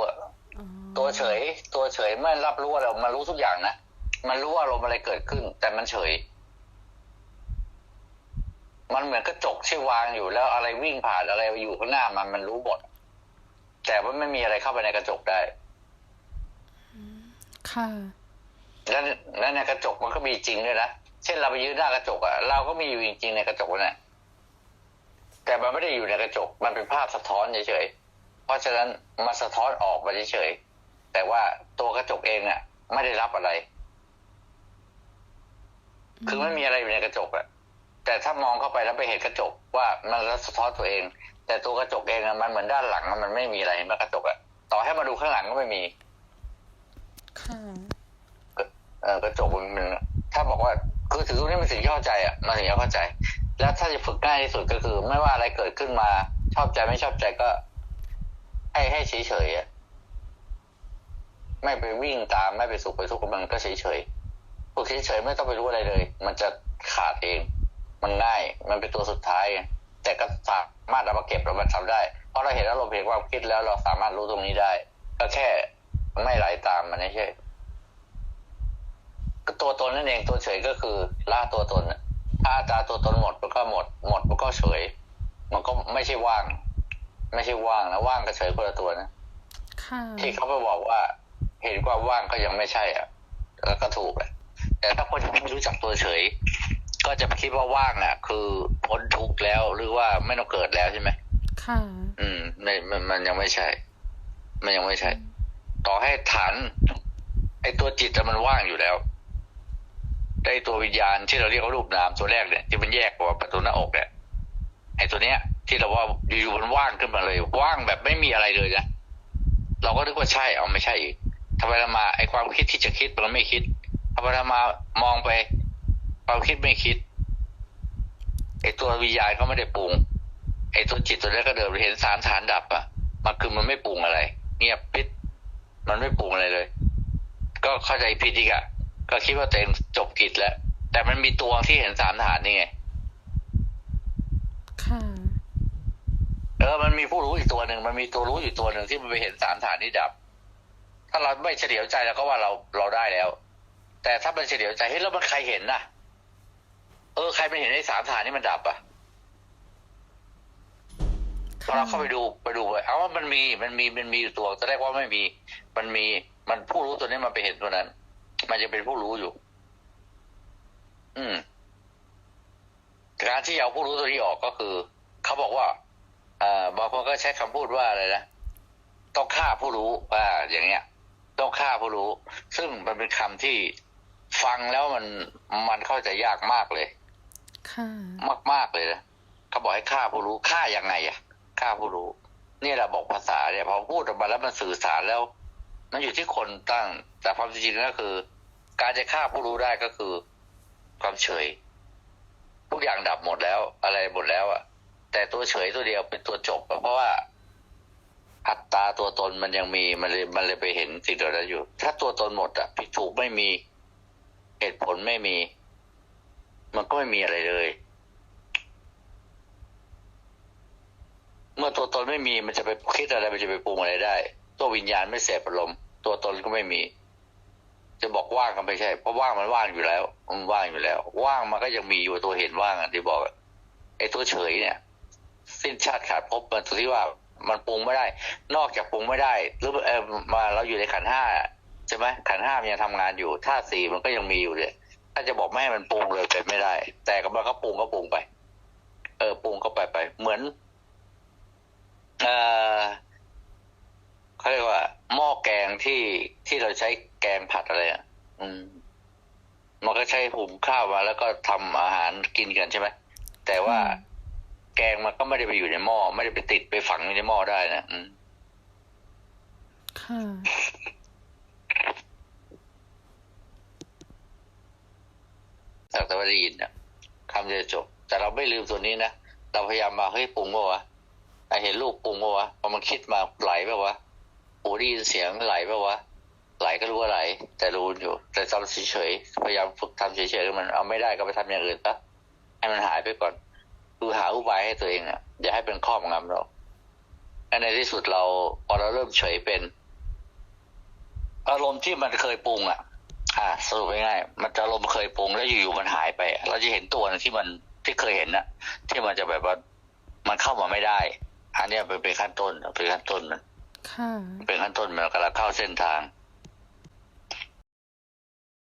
อ๋อตัวเฉย ตัวเฉยไม่รับรู้อะไรมันรู้ทุกอย่างนะมันรู้ว่าอารมณ์อะไรเกิดขึ้น แต่มันเฉย มันเหมือนกระจกที่วางอยู่แล้วอะไรวิ่งผ่านอะไรอยู่ข้างหน้ามันมันรู้หมดแต่ว่าไม่มีอะไรเข้าไปในกระจกได้ค่ะแล้วแล้วในกระจกมันก็มีจริงด้วยนะเช่นเราไปยืนหน้ากระจกอะเราก็มีอยู่จริงๆในกระจกนั่นแหละแต่มันไม่ได้อยู่ในกระจก มันเป็นภาพสะท้อนเฉยๆ เพราะฉะนั้นมันสะท้อนออกมาเฉยๆแต่ว่าตัวกระจกเองอะไม่ได้รับอะไร คือไม่มีอะไรอยู่ในกระจกอะแต่ถ้ามองเข้าไปแล้วไปเห็นกระจกว่ามันสะท้อนตัวเอง แต่ตัวกระจกเองอะมันเหมือนด้านหลังอะมันไม่มีอะไรเห็นไหมกระจกอะต่อให้มาดูข้างหลังก็ไม่มีค่ะเออกระจกมันมันถ้าบอกว่าคือถือตรงนี้เป็นสิ่งที่เข้าใจอะมันถึงจะเข้าใจ แล้วถ้าจะฝึกง่ายที่สุดก็คือ ไม่ว่าอะไรเกิดขึ้นมาชอบใจไม่ชอบใจก็ ให้ให้เฉยเฉยๆอะไม่ไปวิ่งตามไม่ไปสุขไปทุกข์มันก็เฉยเฉยๆพวกเฉยเฉยๆไม่ต้องไปรู้อะไรเลย มันจะขาดเอง มันง่ายมันเป็นตัวสุดท้าย แต่ก็สามารถเอามาเก็บเรามาทำได้ เพราะเราเห็นแล้วเราเห็นความคิดแล้วเราสามารถรู้ตรงนี้ได้ ก็แค่ไม่ไหลตามมันไม่ใช่ตัวตนนั่นเองตัวเฉยก็คือล่าตัวตนถ้าตราตัวตนหมดมันก็หมด หมดมันก็เฉย มันก็ไม่ใช่ว่าง ไม่ใช่ว่างนะว่างกับเฉยคนละตัวนะค่ะที่เขาไปบอกว่า เห็นความว่างก็ยังไม่ใช่อะแล้วก็ถูกแหละแต่ถ้าคนยังไม่รู้จักตัวเฉย ก็จะคิดว่าว่างอะ คือพ้นทุกข์แล้วหรือว่าไม่ต้องเกิดแล้วใช่ไหมค่ะอืมไม่มันมันยังไม่ใช่ มันยังไม่ใช่ ต่อให้ฐานไอ้ตัวจิตอะมันว่างอยู่แล้วได้ตัววิญญาณที่เราเรียกว่ารูปนามตัวแรกเนี่ยที่มันแยกกว่าประตูหน้าอกเนี่ยไอ้ตัวเนี้ย ที่เราว่าอยู่ๆมันว่างขึ้นมาเลย ว่างแบบไม่มีอะไรเลยนะเราก็นึกว่าใช่เอาไม่ใช่อีกทำไมเรามาไอ้ความคิดที่จะคิดมันไม่คิดทำไมเรามามองไป ความคิดไม่คิดไอ้ตัววิญญาณก็ไม่ได้ปรุงไอ้ตัวจิตตัวนี้ก็เดิมเห็นสารฐานดับอะมันคือมันไม่ปรุงอะไร เงียบปิด มันไม่ปรุงอะไรเลย ก็เข้าใจผิดอีกอะก็คิดว่าตัวเองจบกิจแล้ว แต่มันมีตัวที่เห็นสามฐานนี่ไง ค่ะ เออมันมีผู้รู้อีกตัวหนึ่งมันมีตัวรู้อยู่ตัวหนึ่งที่มันไปเห็นสามฐานนี่ดับ ถ้าเราไม่เฉลียวใจแล้วก็ว่าเราเราได้แล้ว แต่ถ้ามันเฉลียวใจเฮ้ยแล้วมันใครเห็นน่ะ เออ ใครมันเห็นไอ้สามฐานนี่มันดับอะพอเราเข้าไปดูไปดูไปเอาว่ามันมีมันมีมันมีอยู่ตัวตอนแรกว่าไม่มี มันมีมันผู้รู้ตัวนี้มันไปเห็นตัวนั้น มันจะเป็นผู้รู้อยู่ อืมการที่เอาผู้รู้ตัวนี้ออกก็คือ เขาบอกว่า บางคนก็ใช้คำพูดว่าอะไรนะต้องฆ่าผู้รู้ว่าอย่างเงี้ย ต้องฆ่าผู้รู้ ซึ่งมันเป็นคำที่ฟังแล้วมันมันเข้าใจยากมากเลยค่ะมากมากๆเลยนะเขาบอกให้ฆ่าผู้รู้ฆ่ายังไงอะฆ่าผู้รู้ นี่แหละบอกภาษาเนี่ยพอพูดออกมาแล้วมันสื่อสารแล้ว มันอยู่ที่คนตั้ง แต่ความจริงๆก็คือ การจะฆ่าผู้รู้ได้ก็คือ ความเฉยทุกอย่างดับหมดแล้ว อะไรหมดแล้วอะ แต่ตัวเฉยตัวเดียวเป็นตัวจบ เพราะว่าอัตตาตัวตนมันยังมีมันเลยมันเลยไปเห็นสิ่งเหล่านั้นอยู่ ถ้าตัวตนหมดอะผิดถูกไม่มีเหตุผลไม่มี มันก็ไม่มีอะไรเลย เมื่อตัวตนไม่มีมันจะไปคิดอะไรมันจะไปปรุงอะไรได้ ตัววิญญาณไม่เสพอารมณ์ตัวตนก็ไม่มี จะบอกว่างก็ไม่ใช่เพราะว่างมันว่างอยู่แล้ว มันว่างอยู่แล้ว ว่างมันก็ยังมีอยู่ตัวเห็นว่างอะที่บอกไอ้ตัวเฉยเนี่ย สิ้นชาติขาดภพมันตัวที่ว่ามันปรุงไม่ได้ นอกจากปรุงไม่ได้หรือเออมาเราอยู่ในขันห้าใช่ไหมขันห้ามันยังทำงานอยู่ธาตุสี่มันก็ยังมีอยู่เลย ถ้าจะบอกไม่ให้มันปรุงเลยเป็นไม่ได้ แต่ก็มันก็ปรุงก็ปรุงไป เออปรุงก็ไปไป เหมือนเออเขาเรียกว่า หม้อแกงที่ที่เราใช้แกงผัดอะไรอะอืมมันก็ใช้หุงข้าวมาแล้วก็ทำอาหารกินกันใช่ไหมแต่ว่า แกงมันก็ไม่ได้ไปอยู่ในหม้อไม่ได้ไปติดไปฝังอยู่ในหม้อได้นะอืมค่ะสักแต่ว่าได้ยินนะคำจะจบ แต่เราไม่ลืมตัวนี้นะเราพยายามมาเฮ้ยปรุงป่าวะไอเห็นลูกปรุงป่าวะพอมันคิดมาไหลป่าวะหูได้ยินเสียงไหลป่าวะไหลก็รู้ว่าไหล แต่รู้อยู่ แต่ทำเฉยๆพยายามฝึกทำเฉยๆมันเอาไม่ได้ก็ไปทำอย่างอื่นปะให้มันหายไปก่อน คือหาอุบายให้ตัวเองอะอย่าให้เป็นข้อมงำเราและในที่สุดเราพอเราเริ่มเฉยเป็น อารมณ์ที่มันเคยปรุงอะ อ่าสรุปง่ายๆมันจะอารมณ์เคยปรุงแล้วอยู่ๆมันหายไปอะเราจะเห็นตัวหนึงที่มันที่เคยเห็นน่ะ ที่มันจะแบบว่ามันเข้ามาไม่ได้อันเนี้ยเป็นเป็นขั้นต้นเป็นขั้นต้นมันค่ะเป็นขั้นต้นมันกำลังเข้าเส้นทาง